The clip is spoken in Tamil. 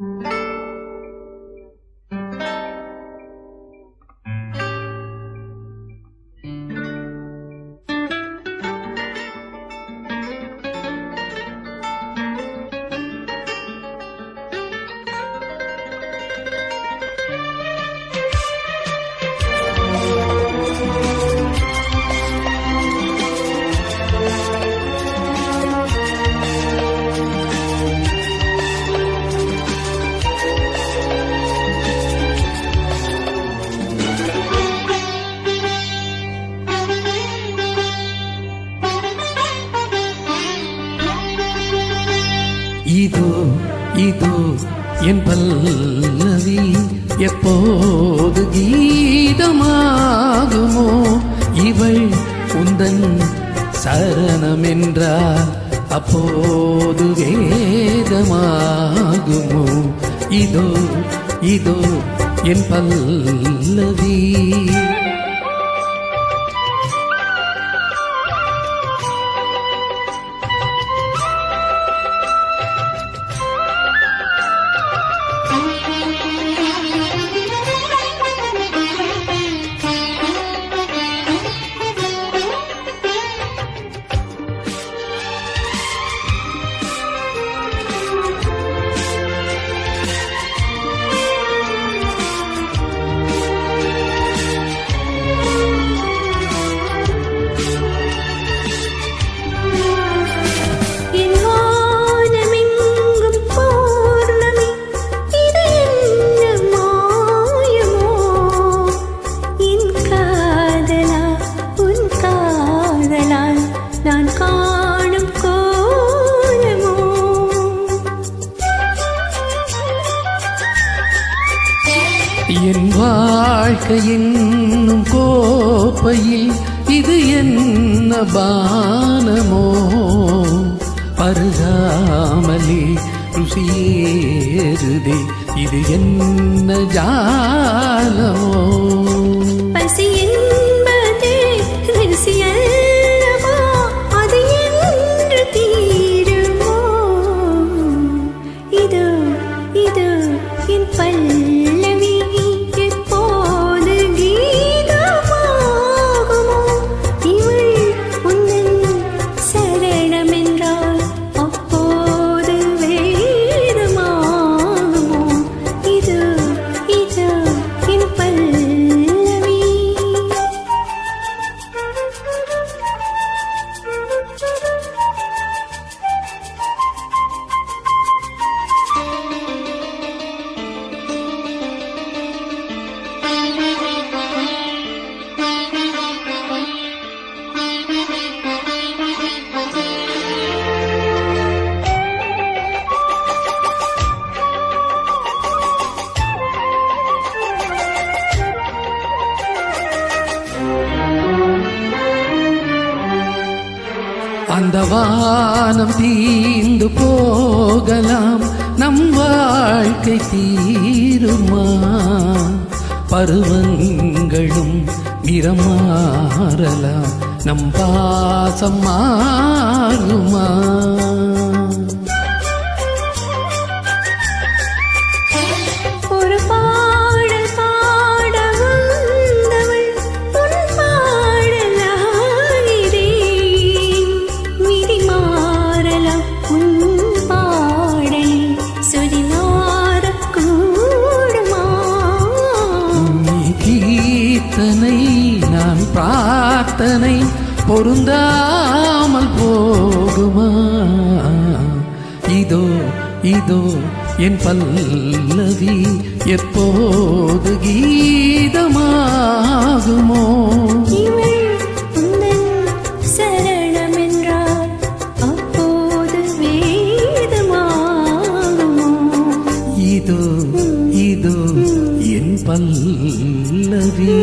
இதோ இதோ என் பல்லவி எப்போது கீதமாகுமோ இவள் உந்தன் சரணமென்றால் அப்போது வேதமாகுமோ இதோ இதோ என் பல்லவி. நான் காணும் கோலமோ? என் வாழ்க்கையின் கோப்பையில் இது என்ன பானமோ? பருகாமலே ருசியேறுதே இது என்ன ஜா இது இது என் பள்ளி. அந்த வானம் தீந்து போகலாம். நம் வாழ்க்கை தீருமா? பருவங்களும் நிறமாறலாம். நம் பாசம் மாறுமா? நான் பிரார்த்தனை பொருந்தாமல் போகுமா? இதோ இதோ என் பல்லவி எப்போது கீதமாகுமோ? இதோ இதோ என் பல்லவி.